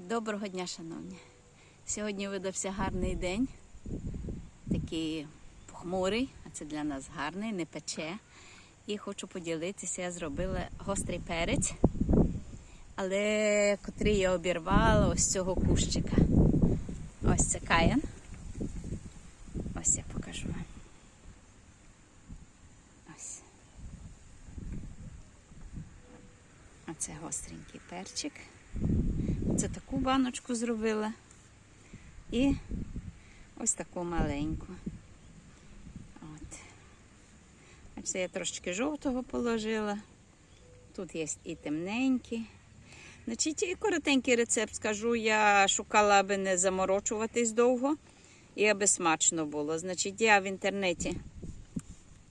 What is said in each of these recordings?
Доброго дня, шановні. Сьогодні видався гарний день, такий похмурий, а це для нас гарний, не пече. І хочу поділитися, я зробила гострий перець, але котрий я обірвала ось цього кущика. Ось це каян. Ось я покажу вам. Ось. Оце гостренький перчик. Це таку баночку зробила. І ось таку маленьку. От. Це я трошечки жовтого положила. Тут є і темненькі. Значить, і коротенький рецепт скажу. Я шукала, аби не заморочуватись довго і аби смачно було. Значить, я в інтернеті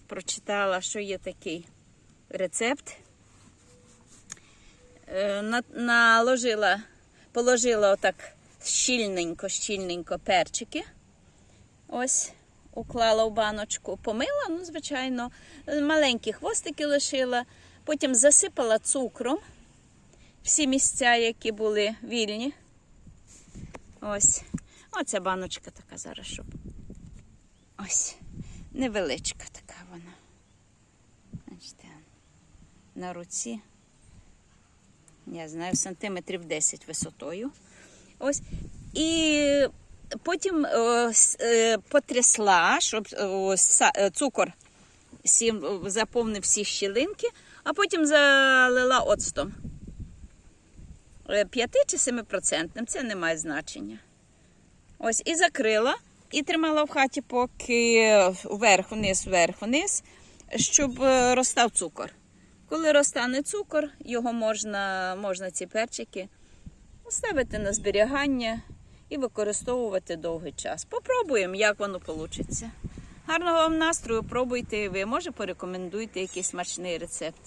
прочитала, що є такий рецепт. Е, наложила, положила отак щільненько, щільненько перчики. Ось, уклала в баночку, помила, ну, звичайно, маленькі хвостики лишила, потім засипала цукром всі місця, які були вільні. Ось. Оця баночка така зараз, щоб. Ось. Невеличка така вона. Бачите, на руці я знаю, сантиметрів 10 висотою. Ось. І потім е, е, потрясла, щоб е, цукор заповнив всі щілинки, а потім залила оцтом. 5 чи 7%, це не має значення. Ось, і закрила, і тримала в хаті, поки вверх-вниз, вверх-вниз, щоб розстав цукор. Коли розтане цукор, його можна, можна ці перчики ставити на зберігання і використовувати довгий час. Попробуємо, як воно вийде. Гарного вам настрою, пробуйте ви. Може, порекомендуйте якийсь смачний рецепт.